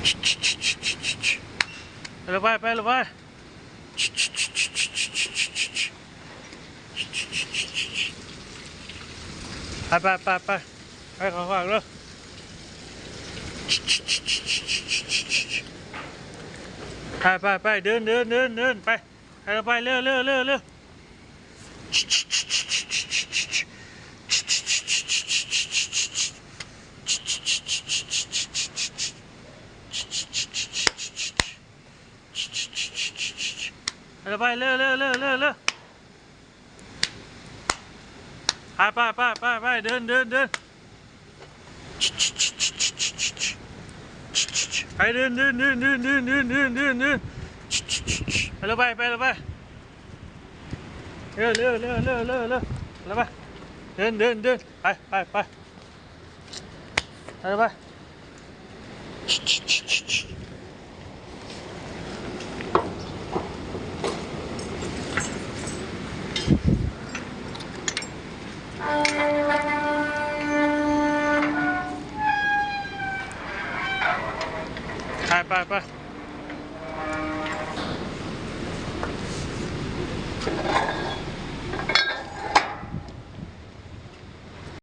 ไปเลยไปไปเลยไปไปไปไปไปไปขอฝากเลยไปไปไปเดินเดินเดินเดินไปไปเลยไปเร็วเร็วเร็วเร็วไเลยไปเร็วเร็วเร็วเร็วเร็วไปไปไปไปไปเดินเดินเดินไปเดินเดินเดินเดินเดินเดินเดินเดินเดินไปเลยไปไปเลยไปเร็วเร็วเร็วเร็วเร็วเร็วไปเลยไปเดินเดินเดินไปไปไปไปเลยไป ไปไปไป